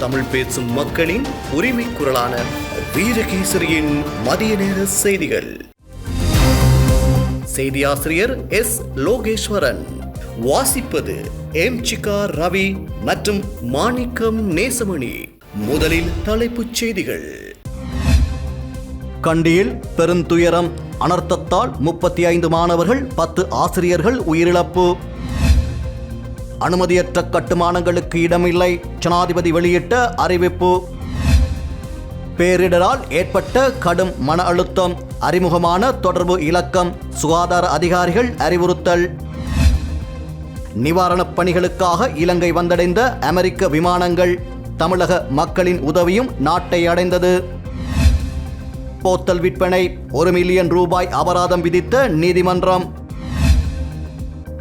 தமிழ் பேசும் மக்களின் உரிமை குரலான வீரகேசரியின் மதிய நேர செய்திகள். செய்தியாசிரியர் எஸ். லோகேஸ்வரன். வாசிப்பது எம். சிகா ரவி மற்றும் மாணிக்கம் நேசமணி. முதலில் தலைப்புச் செய்திகள். கண்டியில் பெருந்துயரம் அனர்த்தத்தால் முப்பத்தி ஐந்து மாணவர்கள் பத்து ஆசிரியர்கள் உயிரிழப்பு. அனுமதியற்ற கட்டுமானங்களுக்கு இடமில்லை. ஜனாதிபதி வெளியிட்ட அறிவிப்பு. பேரிடரால் ஏற்பட்ட கடும் மன அழுத்தம் அறிமுகமான தொடர்பு இலக்கம் சுகாதார அதிகாரிகள் அறிவுறுத்தல். நிவாரணப் பணிகளுக்காக இலங்கை வந்தடைந்த அமெரிக்க விமானங்கள் தமிழக மக்களின் உதவியும் நாட்டை அடைந்தது. போத்தல் விற்பனை ஒரு மில்லியன் ரூபாய் அபராதம் விதித்த நீதிமன்றம்.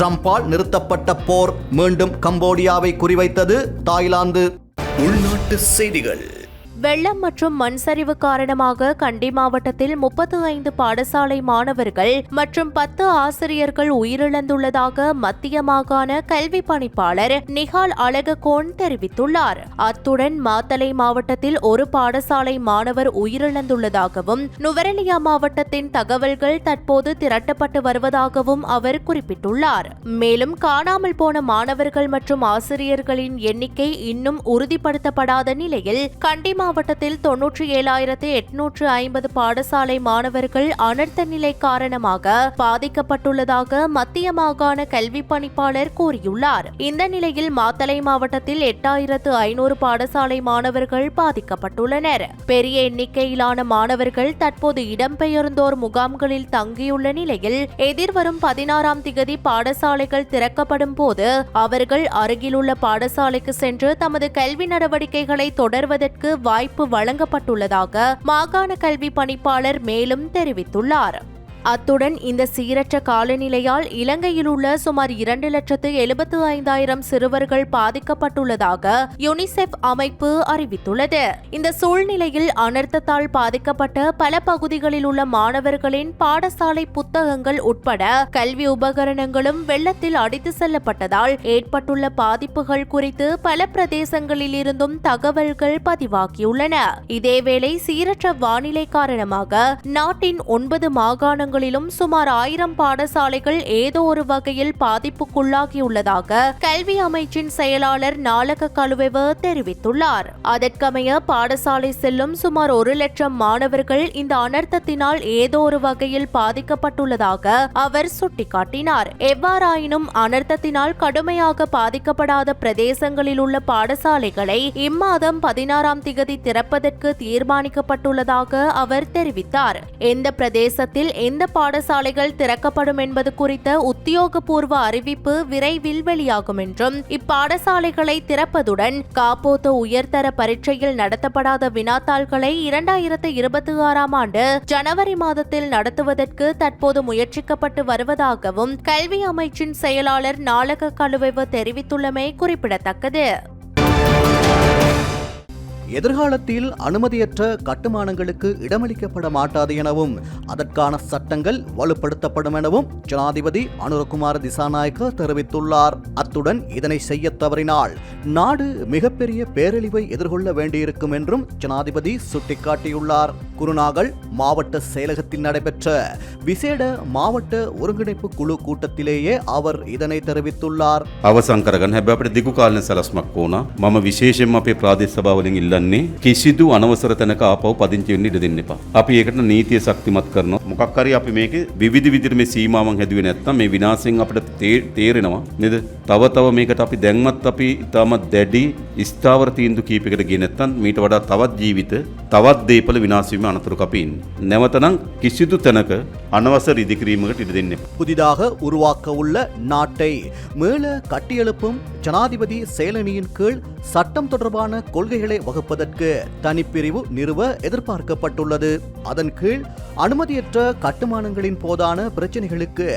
ட்ரம்பால் நிறுத்தப்பட்ட போர் மீண்டும் கம்போடியாவை குறிவைத்தது தாய்லாந்து. உள்நாட்டு செய்திகள். வெள்ளம் மற்றும் மண் சரிவு காரணமாக கண்டி மாவட்டத்தில் முப்பத்து ஐந்து பாடசாலை மாணவர்கள் மற்றும் பத்து ஆசிரியர்கள் உயிரிழந்துள்ளதாக மத்திய மாகாண கல்வி பணிப்பாளர் நிகால் அழககோன் தெரிவித்துள்ளார். அத்துடன் மாத்தலை மாவட்டத்தில் ஒரு பாடசாலை மாணவர் உயிரிழந்துள்ளதாகவும் நுவரெலியா மாவட்டத்தின் தகவல்கள் தற்போது திரட்டப்பட்டு வருவதாகவும் அவர் குறிப்பிட்டுள்ளார். மேலும் காணாமல் போன மாணவர்கள் மற்றும் ஆசிரியர்களின் எண்ணிக்கை இன்னும் உறுதிப்படுத்தப்படாத நிலையில் கண்டி மாவட்டத்தில் தொன்னூற்றி ஏழாயிரத்து எட்நூற்று ஐம்பது பாடசாலை மாணவர்கள் அனர்த்த நிலை காரணமாக பாதிக்கப்பட்டுள்ளதாக மத்திய மாகாண கல்வி பணிப்பாளர் கூறியுள்ளார். இந்த நிலையில் மாத்தலை மாவட்டத்தில் எட்டாயிரத்து ஐநூறு பாடசாலை மாணவர்கள் பாதிக்கப்பட்டுள்ளனர். பெரிய எண்ணிக்கையிலான மாணவர்கள் தற்போது இடம்பெயர்ந்தோர் முகாம்களில் தங்கியுள்ள நிலையில் எதிர்வரும் பதினாறாம் திகதி பாடசாலைகள் திறக்கப்படும் போது அவர்கள் அருகிலுள்ள பாடசாலைக்கு சென்று தமது கல்வி நடவடிக்கைகளை தொடர்வதற்கு வாய்ப்பு வழங்கப்பட்டுள்ளதாக மாகாண கல்வி பணிப்பாளர் மேலும் தெரிவித்துள்ளார். அத்துடன் இந்த சீரற்ற காலநிலையால் இலங்கையில் உள்ள சுமார் இரண்டு லட்சத்து எழுபத்து ஐந்தாயிரம் சிறுவர்கள் பாதிக்கப்பட்டுள்ளதாக யுனிசெஃப் அமைப்பு அறிவித்துள்ளது. இந்த சூழ்நிலையில் அனர்த்தத்தால் பாதிக்கப்பட்ட பல பகுதிகளில் உள்ள மாணவர்களின் பாடசாலை புத்தகங்கள் உட்பட கல்வி உபகரணங்களும் வெள்ளத்தில் அடித்து செல்லப்பட்டதால் ஏற்பட்டுள்ள பாதிப்புகள் குறித்து பல பிரதேசங்களில் இருந்தும் தகவல்கள் பதிவாகியுள்ளன. இதேவேளை சீரற்ற வானிலை காரணமாக நாட்டின் ஒன்பது மாகாணங்கள் மாகாணங்களிலும் சுமார் ஆயிரம் பாடசாலைகள் ஏதோ ஒரு வகையில் பாதிப்புக்குள்ளாகியுள்ளதாக கல்வி அமைச்சின் செயலாளர் நாளக கழுவெவ தெரிவித்துள்ளார். அதற்கமைய பாடசாலை செல்லும் சுமார் ஒரு லட்சம் மாணவர்கள் இந்த அனர்த்தத்தினால் ஏதோ ஒரு வகையில் பாதிக்கப்பட்டுள்ளதாக அவர் சுட்டிக்காட்டினார். எவ்வாறாயினும் அனர்த்தத்தினால் கடுமையாக பாதிக்கப்படாத பிரதேசங்களில் உள்ள பாடசாலைகளை இம்மாதம் பதினாறாம் திகதி திறப்பதற்கு தீர்மானிக்கப்பட்டுள்ளதாக அவர் தெரிவித்தார். எந்த பிரதேசத்தில் எந்த பாடசாலைகள் திறக்கப்படும் என்பது குறித்த உத்தியோகபூர்வ அறிவிப்பு விரைவில் வெளியாகும் என்றும் இப்பாடசாலைகளை திறப்பதுடன் காப்போத்த உயர்தர பரீட்சையில் நடத்தப்படாத வினாத்தாள்களை இரண்டாயிரத்து இருபத்தி ஆறாம் ஆண்டு ஜனவரி மாதத்தில் நடத்துவதற்கு தற்போது முயற்சிக்கப்பட்டு வருவதாகவும் கல்வி அமைச்சின் செயலாளர் நாளக கழுவைவு தெரிவித்துள்ளமை குறிப்பிடத்தக்கது. எதிர்காலத்தில் அனுமதியற்ற கட்டுமானங்களுக்கு இடமளிக்கப்பட மாட்டாது எனவும் அதற்கான சட்டங்கள் வலுப்படுத்தப்படும் எனவும் ஜனாதிபதி அனுரகுமார் திசாநாயக்க தெரிவித்துள்ளார். அத்துடன் இதனை செய்ய தவறினால் நாடு மிகப்பெரிய பேரழிவை எதிர்கொள்ள வேண்டியிருக்கும் என்றும் ஜனாதிபதி சுட்டிக்காட்டியுள்ளார். குருநாகல் மாவட்ட செயலகத்தில் நடைபெற்ற விசேட மாவட்ட ஒருங்கிணைப்பு குழு கூட்டத்திலேயே அவர் இதனை தெரிவித்துள்ளார். அவசங்கரகன் திகுகாலன் சலஸ்மக் போனா மம விசேஷம் அப்பே பிராதேச சபாவலிங் இல்ல අපේ ප්‍රාදේශ සභාවලින් ඉල්ලන්නේ කිසිදු අනවසර තැනක ආපව් පදිංචි වෙන්න ඉඩ දෙන්න එපා. අපි ඒකට නීතිය ශක්තිමත් කරනවා. මොකක් හරි අපි මේක විවිධ විදිහට මේ සීමාවන් හැදුවේ නැත්නම් මේ විනාශයෙන් අපිට තේ- තේරෙනවා නේද? තව තව මේකට අපි දැන්වත් අපි ඉතාමත් දැඩි ස්ථාවර තීන්දුව කීපයකට ගියේ නැත්නම් මීට වඩා තවත් ජීවිත තවත් දේපල විනාශ වීම අනතුරුක අපි ඉන්නේ. නැවතනම් කිසිදු තැනක අනවසර ඉදිකිරීමකට ඉඩ දෙන්න එපා. புதிதாக உருவாக்க உள்ள நாட்டை மீள கட்டியெழுப்பும் ஜனாதிபதி செயலணியின் கீழ் சட்டம் தொடர்பான கொள்கைகளை வகுப்பதற்கு தனிப்பிரிவு நிறுவ எதிர்பார்க்கப்பட்டுள்ளது. அதன் கீழ் அனுமதியற்ற கட்டுமானங்களின் போதான பிரச்சினைகளுக்கு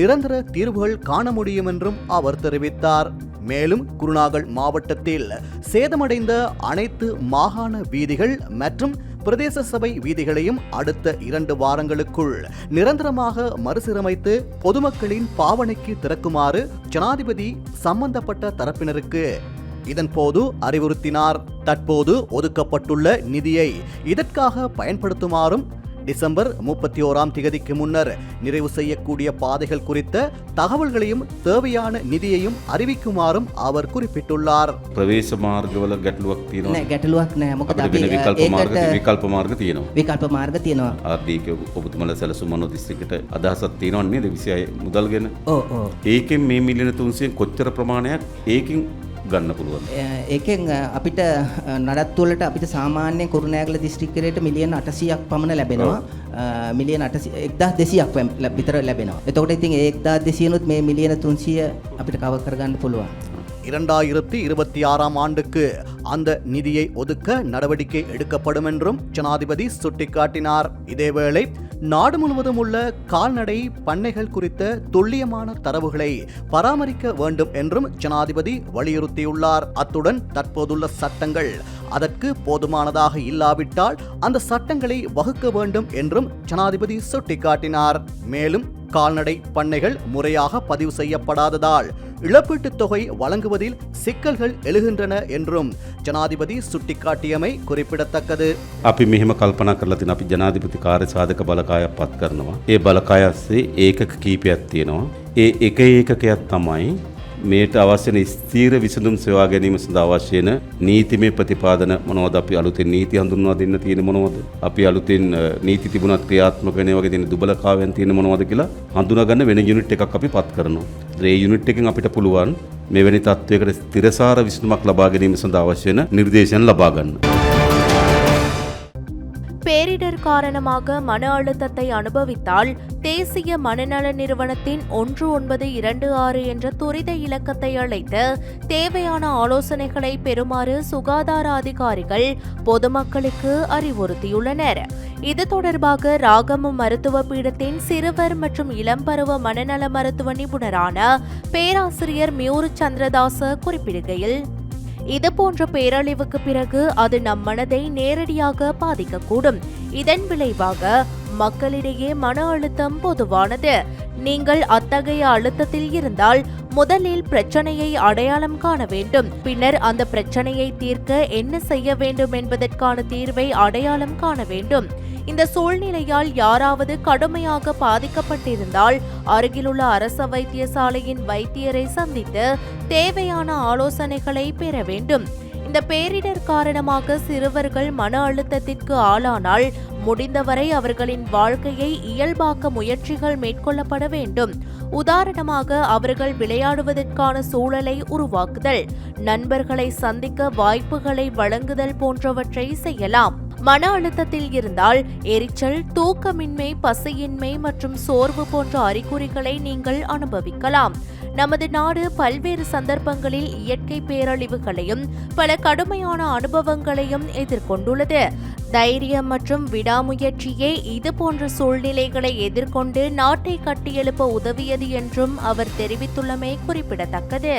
நிரந்தர தீர்வுகள் காண முடியும் என்றும் அவர் தெரிவித்தார். மேலும் குருநாகல் மாவட்டத்தில் சேதமடைந்த அனைத்து மாகாண வீதிகள் மற்றும் பிரதேச சபை வீதிகளையும் அடுத்த இரண்டு வாரங்களுக்குள் நிரந்தரமாக மறுசீரமைத்து பொதுமக்களின் பாவனைக்கு திறக்குமாறு ஜனாதிபதி சம்பந்தப்பட்ட தரப்பினருக்கு இதன்போது அறிவுறுத்தினார் தற்போது ஒதுக்கப்பட்டுள்ள நிதியை இதற்காக பயன்படுத்துமாறும் டிசம்பர் முப்பத்தி ஓராம் திகதிக்கு முன்னர் நிறைவு செய்யக்கூடிய பாதைகள் குறித்த தகவல்களையும் தேவையான நிதியையும் அறிவிக்குமாறும் அவர் குறிப்பிட்டுள்ளார் ප්‍රවේශ මාර්ගවල ගැටලුවක් තියෙනවා නෑ ගැටලුවක් නෑ මොකද අපිට අපි වෙන විකල්ප මාර්ග ඒකට විකල්ප මාර්ග තියෙනවා විකල්ප මාර්ග තියෙනවා ආර්ථික ඔබතුමල සැලසුම් අනුව දිස්ත්‍රික්කයට අදහසක් තියෙනවා නේද 26 මුදල් ගැන ඕ ඕ ඒකෙන් මේ මිලියන 300 කොච්චර ප්‍රමාණයක් ඒකින් ගන්න පුළුවන් ඒකෙන් අ, අපිට අ, නඩත්තුවලට අපිට සාමාන්‍ය කුරුණෑගල දිස්ත්‍රික්කරයට මිලියන අටසියක් පමණ ලැබෙනවා අ, මිලියන අට එක්දා දෙසියක් විතර ලැබෙනවා එතකොට ඉතින් ඒ එක්දා දෙසියනුත් මේ මිලියන තුන්සිය අපිට කව කරගන්න පුළුවන් இரண்டாயிரத்தி இருபத்தி ஆறாம் ஆண்டுக்கு அந்த நிதியை ஒதுக்க நடவடிக்கை எடுக்கப்படும் என்றும் ஜனாதிபதி சுட்டிக்காட்டினார் இதேவேளை நாடு முழுவதும் உள்ள கால்நடை பண்ணைகள் குறித்த துல்லியமான தரவுகளை பராமரிக்க வேண்டும் என்றும் ஜனாதிபதி வலியுறுத்தியுள்ளார். அத்துடன் தற்போதுள்ள சட்டங்கள் அதற்கு போதுமானதாக இல்லாவிட்டால் அந்த சட்டங்களை வகுக்க வேண்டும் என்றும் ஜனாதிபதி சுட்டிக்காட்டினார். மேலும் கால்நடை பண்ணைகள் முறையாக பதிவு செய்யப்படாததால் இழப்பீட்டுத் தொகை வழங்குவதில் சிக்கல்கள் எழுகின்றன என்றும் ஜனாதிபதி சுட்டிக்காட்டியமை குறிப்பிடத்தக்கது අපි මෙහෙම කල්පනා කරලා තින අපි ජනාධිපති කාර්ය සාධක බලකායක් පත් කරනවා. ඒ බලකාය අස්සේ ඒකක කීපයක් තියෙනවා. ඒ එක ඒකකයක් තමයි මේට අවශ්‍යන ස්තීර විසඳුම් සොයා ගැනීම සඳහා අවශ්‍ය වෙන නීතිමය ප්‍රතිපාදන මොනවද අපි අලුතෙන් නීති හඳුන්වා දෙන්න තියෙන මොනවද අපි අලුතෙන් අ, නීති තිබුණත් ක්‍රියාත්මක වෙන වගේ තියෙන දුබලකාවයන් තියෙන මොනවද කියලා හඳුනාගන්න වෙන යුනිට් එකක් අපි පත් කරනවා. ඒ යුනිට් එකෙන් අපිට පුළුවන් මෙවැනි තත්ත්වයකට ස්ථිරසාර විසඳුමක් ලබා ගැනීම සඳහා අවශ්‍ය වෙන නිර්දේශන ලබා ගන්න. பேரிடர் காரணமாக மன அழுத்தத்தை அனுபவித்தால் தேசிய மனநல நிறுவனத்தின் ஒன்று ஒன்பது இரண்டு ஆறு என்ற துரித இலக்கத்தை அழைத்து தேவையான ஆலோசனைகளை பெறுமாறு சுகாதார அதிகாரிகள் பொதுமக்களுக்கு அறிவுறுத்தியுள்ளனர். இது தொடர்பாக ராகம மருத்துவ பீடத்தின் சிறுவர் மற்றும் இளம்பருவ மனநல மருத்துவ நிபுணரான பேராசிரியர் மியூரு சந்திரதாச குறிப்பிடுகையில் இது போன்ற பேரழிவுக்கு பிறகு அது நம் மனதை நேரடியாக பாதிக்கக்கூடும். இதன் விளைவாக மக்களிடையே மன அழுத்தம் பொதுவானது. நீங்கள் அத்தகைய அழுத்தத்தில் இருந்தால் முதலில் பிரச்சனையை அடையாளம் காண வேண்டும். பின்னர் அந்த பிரச்சனையை தீர்க்க என்ன செய்ய வேண்டும் என்பதற்கான தீர்வை அடையாளம் காண வேண்டும். இந்த சூழ்நிலையால் யாராவது கடுமையாக பாதிக்கப்பட்டிருந்தால் அருகிலுள்ள அரச வைத்தியசாலையின் வைத்தியரை சந்தித்து தேவையான ஆலோசனைகளை பெற வேண்டும். இந்த பேரிடர் காரணமாக சிறுவர்கள் மன அழுத்தத்திற்கு ஆளானால் முடிந்தவரை அவர்களின் வாழ்க்கையை இயல்பாக்க முயற்சிகள் மேற்கொள்ளப்பட வேண்டும். உதாரணமாக அவர்கள் விளையாடுவதற்கான சூழலை உருவாக்குதல் நண்பர்களை சந்திக்க வாய்ப்புகளை வழங்குதல் போன்றவற்றை செய்யலாம். மன அழுத்தத்தில் இருந்தால் எரிச்சல் தூக்கமின்மை பசியின்மை மற்றும் சோர்வு போன்ற அறிகுறிகளை நீங்கள் அனுபவிக்கலாம். நமது நாடு பல்வேறு சந்தர்ப்பங்களில் இயற்கை பேரழிவுகளையும் பல கடுமையான அனுபவங்களையும் எதிர்கொண்டுள்ளது. தைரியம் மற்றும் விடாமுயற்சியே இது போன்ற சூழ்நிலைகளை எதிர்கொண்டு நாட்டை கட்டியெழுப்ப உதவியது என்றும் அவர் தெரிவித்துள்ளமை குறிப்பிடத்தக்கது.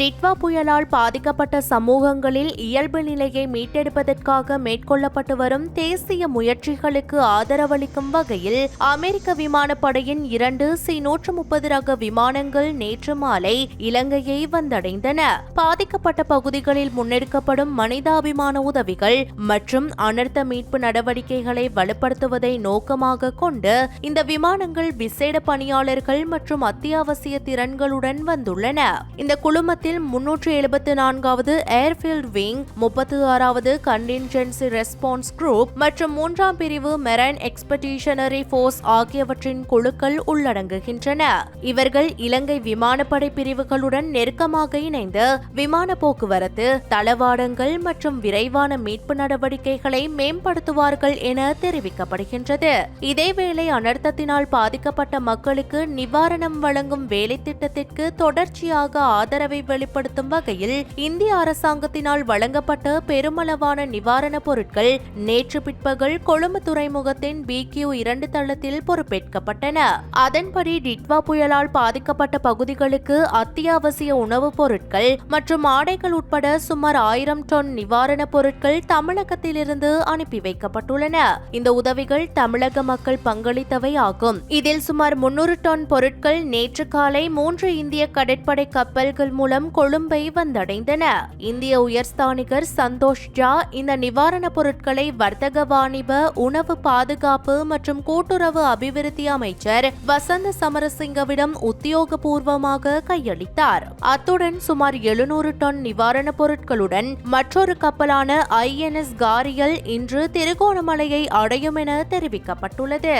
டிட்வா புயலால் பாதிக்கப்பட்ட சமூகங்களில் இயல்பு நிலையை மீட்டெடுப்பதற்காக மேற்கொள்ளப்பட்டு வரும் தேசிய முயற்சிகளுக்கு ஆதரவளிக்கும் வகையில் அமெரிக்க விமானப்படையின் இரண்டு சி நூற்று முப்பது ரக விமானங்கள் நேற்று மாலை இலங்கையை வந்தடைந்தன. பாதிக்கப்பட்ட பகுதிகளில் முன்னெடுக்கப்படும் மனிதாபிமான உதவிகள் மற்றும் அனர்த்த மீட்பு நடவடிக்கைகளை வலுப்படுத்துவதை நோக்கமாக கொண்டு இந்த விமானங்கள் விசேட பணியாளர்கள் மற்றும் அத்தியாவசிய திறன்களுடன் வந்துள்ளன. இந்த குழுமத்தில் முன்னூற்று எழுபத்து நான்காவது ஏர்ஃபீல்ட் விங் முப்பத்தி ஆறாவது கண்டின்ஜென்சி ரெஸ்பான்ஸ் குரூப் மற்றும் மூன்றாம் பிரிவு மெரைன் எக்ஸ்பெடிஷனரி போர்ஸ் ஆகியவற்றின் குழுக்கள் உள்ளடங்குகின்றன. இவர்கள் இலங்கை விமானப்படை பிரிவுகளுடன் நெருக்கமாக இணைந்து விமான போக்குவரத்து தளவாடங்கள் மற்றும் விரைவான மீட்பு நடவடிக்கைகளை மேம்படுத்துவார்கள் என தெரிவிக்கப்படுகின்றது. இதேவேளை அனர்த்தத்தினால் பாதிக்கப்பட்ட மக்களுக்கு நிவாரணம் வழங்கும் வேலை திட்டத்திற்கு தொடர்ச்சியாக ஆதரவை வெளிப்படுத்தும் வகையில் இந்திய அரசாங்கத்தினால் வழங்கப்பட்ட பெருமளவான நிவாரணப் பொருட்கள் நேற்று பிற்பகல் கொழும்பு துறைமுகத்தின் பி கியூ இரண்டு தளத்தில் பொறுப்பேற்கப்பட்டன. அதன்படி டிட்வா புயலால் பாதிக்கப்பட்ட பகுதிகளுக்கு அத்தியாவசிய உணவுப் பொருட்கள் மற்றும் ஆடைகள் உட்பட சுமார் ஆயிரம் டன் நிவாரணப் பொருட்கள் தமிழகத்திலிருந்து அனுப்பி வைக்கப்பட்டுள்ளன. இந்த உதவிகள் தமிழக மக்கள் பங்களித்தவை ஆகும். இதில் சுமார் முன்னூறு டன் பொருட்கள் நேற்று காலை மூன்று இந்திய கடற்படை கப்பல்கள் மூலம் கொழும்பை வந்தடைந்தன. இந்திய உயர்ஸ்தானிகர் சந்தோஷ் ஜா இந்த நிவாரணப் பொருட்களை வர்த்தக வாணிப உணவு பாதுகாப்பு மற்றும் கூட்டுறவு அபிவிருத்தி அமைச்சர் வசந்த சமரசிங்கவிடம் உத்தியோகபூர்வமாக கையளித்தார். அத்துடன் சுமார் எழுநூறு டன் நிவாரணப் பொருட்களுடன் மற்றொரு கப்பலான ஐஎன்எஸ் காரியல் இன்று திருகோணமலையை அடையும் என தெரிவிக்கப்பட்டுள்ளது.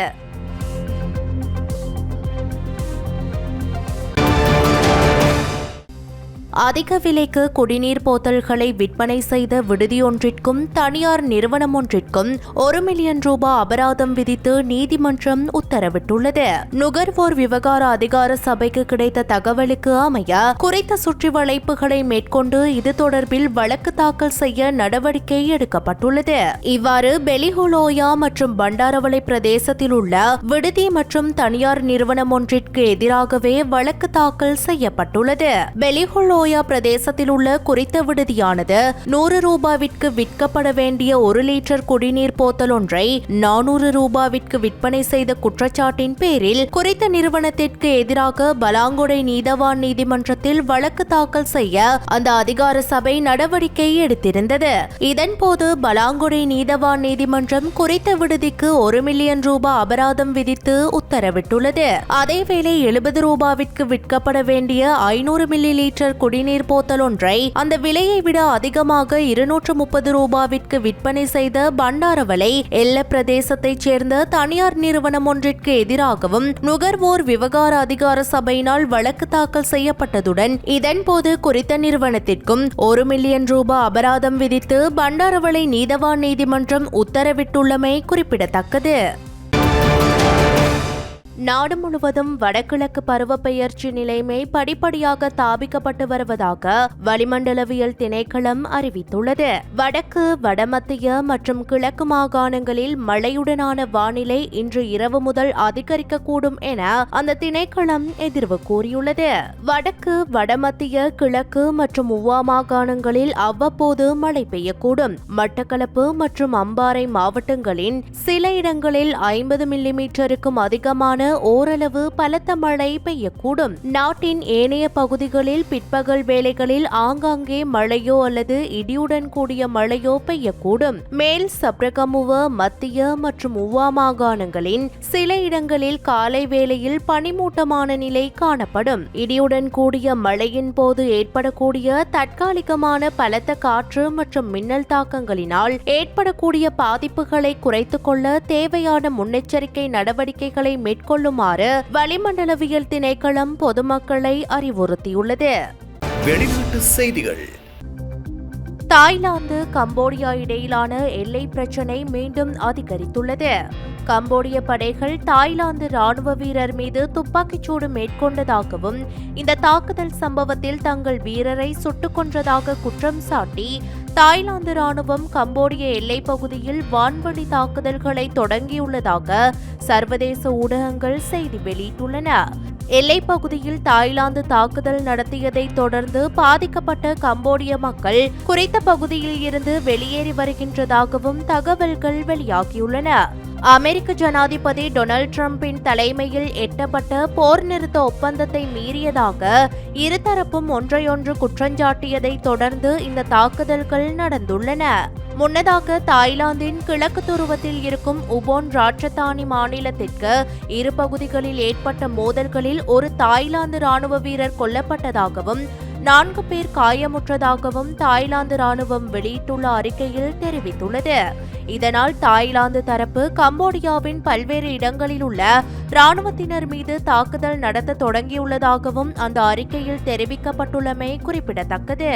அதிக விலைக்கு குடிநீர் போத்தல்களை விற்பனை செய்த விடுதியொன்றிற்கும் தனியார் நிறுவனம் ஒன்றிற்கும் ஒரு மில்லியன் ரூபாய் அபராதம் விதித்து நீதிமன்றம் உத்தரவிட்டுள்ளது. நுகர்வோர் விவகார அதிகார சபைக்கு கிடைத்த தகவலுக்கு அமைய குறித்த சுற்றி வளைப்புகளை மேற்கொண்டு இது தொடர்பில் வழக்கு தாக்கல் செய்ய நடவடிக்கை எடுக்கப்பட்டுள்ளது. இவ்வாறு பெலிஹுலோயா மற்றும் பண்டாரவளை பிரதேசத்தில் உள்ள விடுதி மற்றும் தனியார் நிறுவனம் ஒன்றிற்கு எதிராகவே வழக்கு தாக்கல் செய்யப்பட்டுள்ளது. பெலிஹுலோயா பிரதேசத்தில் உள்ள குறித்த விடுதியானது நூறு ரூபாவிற்கு விற்கப்பட வேண்டிய ஒரு லிட்டர் குடிநீர் போத்தல் ஒன்றை நானூறு ரூபாவிற்கு விற்பனை செய்த குற்றச்சாட்டின் பேரில் குறித்த நிறுவனத்திற்கு எதிராக பலாங்குடை நீதவான் நீதிமன்றத்தில் வழக்கு தாக்கல் செய்ய அந்த அதிகார சபை நடவடிக்கை எடுத்திருந்தது. இதன்போது பலாங்குடை நீதவான் நீதிமன்றம் குறித்த விடுதிக்கு ஒரு மில்லியன் ரூபாய் அபராதம் விதித்து உத்தரவிட்டுள்ளது. அதேவேளை எழுபது ரூபாவிற்கு விற்கப்பட வேண்டிய ஐநூறு மில்லி லிட்டர் குடிநீர் போத்தல் ஒன்றை அந்த விலையை விட அதிகமாக இருநூற்று முப்பது ரூபாவிற்கு விற்பனை செய்த பண்டாரவளை எல்ல பிரதேசத்தைச் சேர்ந்த தனியார் நிறுவனம் ஒன்றிற்கு எதிராகவும் நுகர்வோர் விவகார அதிகார சபையினால் வழக்கு தாக்கல் செய்யப்பட்டதுடன் இதன்போது குறித்த நிறுவனத்திற்கும் ஒரு மில்லியன் ரூபாய் அபராதம் விதித்து பண்டாரவளை நீதவான் நீதிமன்றம் உத்தரவிட்டுள்ளமை குறிப்பிடத்தக்கது. நாடு முழுவதும் வடகிழக்கு பருவப்பெயர்ச்சி நிலைமை படிப்படியாக தாபிக்கப்பட்டு வருவதாக வளிமண்டலவியல் திணைக்களம் அறிவித்துள்ளது. வடக்கு வடமத்திய மற்றும் கிழக்கு மாகாணங்களில் மழையுடனான வானிலை இன்று இரவு முதல் அதிகரிக்கக்கூடும் என அந்த திணைக்களம் எதிர்வு கூறியுள்ளது. வடக்கு வடமத்திய கிழக்கு மற்றும் உவா மாகாணங்களில் அவ்வப்போது மழை பெய்யக்கூடும். மட்டக்களப்பு மற்றும் அம்பாறை மாவட்டங்களின் சில இடங்களில் ஐம்பது மில்லிமீட்டருக்கும் அதிகமான ஓரளவு பலத்த மழை பெய்யக்கூடும். நாட்டின் ஏனைய பகுதிகளில் பிற்பகல் வேளைகளில் ஆங்காங்கே மழையோ அல்லது இடியுடன் கூடிய மழையோ பெய்யக்கூடும். மேல் சப்ரகமுவ மத்திய மற்றும் உவா மாகாணங்களின் சில இடங்களில் காலை வேளையில் பனிமூட்டமான நிலை காணப்படும். இடியுடன் கூடிய மழையின் போது ஏற்படக்கூடிய தற்காலிகமான பலத்த காற்று மற்றும் மின்னல் தாக்கங்களினால் ஏற்படக்கூடிய பாதிப்புகளை குறைத்துக் கொள்ள தேவையான முன்னெச்சரிக்கை நடவடிக்கைகளை மேற்கொள்ளுமாறு வளிமண்டலவியல் திணைக்களம் பொதுமக்களை அறிவுறுத்தியுள்ளது. வெளிநாட்டு செய்திகள். தாய்லாந்து கம்போடியா இடையிலான எல்லை பிரச்சினை மீண்டும் அதிகரித்துள்ளது. கம்போடிய படைகள் தாய்லாந்து ராணுவ வீரர் மீது துப்பாக்கிச்சூடு மேற்கொண்டதாகவும் இந்த தாக்குதல் சம்பவத்தில் தங்கள் வீரரை சுட்டுக் கொன்றதாக குற்றம் சாட்டி தாய்லாந்து ராணுவம் கம்போடிய எல்லைப் பகுதியில் வான்வழி தாக்குதல்களை தொடங்கியுள்ளதாக சர்வதேச ஊடகங்கள் செய்தி வெளியிட்டுள்ளன. எல்லைப் பகுதியில் தாய்லாந்து தாக்குதல் நடத்தியதை தொடர்ந்து பாதிக்கப்பட்ட கம்போடிய மக்கள் குறித்த பகுதியில் இருந்து வெளியேறி வருகின்றதாகவும் தகவல்கள் வெளியாகியுள்ளன. அமெரிக்க ஜனாதிபதி டொனால்ட் ட்ரம்பின் தலைமையில் எட்டப்பட்ட போர் நிறுத்த ஒப்பந்தத்தை மீறியதாக இருதரப்பும் ஒன்றையொன்று குற்றஞ்சாட்டியதை தொடர்ந்து இந்த தாக்குதல்கள் நடந்துள்ளன. முன்னதாக தாய்லாந்தின் கிழக்கு துருவத்தில் இருக்கும் உபோன் ராட்சதானி மாநிலத்திற்கு இரு பகுதிகளில் ஏற்பட்ட மோதல்களில் ஒரு தாய்லாந்து ராணுவ வீரர் கொல்லப்பட்டதாகவும் நான்கு பேர் காயமுற்றதாகவும் தாய்லாந்து ராணுவம் வெளியிட்டுள்ள அறிக்கையில் தெரிவித்துள்ளது. இதனால் தாய்லாந்து தரப்பு கம்போடியாவின் பல்வேறு இடங்களில் உள்ள ராணுவத்தினர் மீது தாக்குதல் நடத்த தொடங்கியுள்ளதாகவும் அந்த அறிக்கையில் தெரிவிக்கப்பட்டுள்ளமை குறிப்பிடத்தக்கது.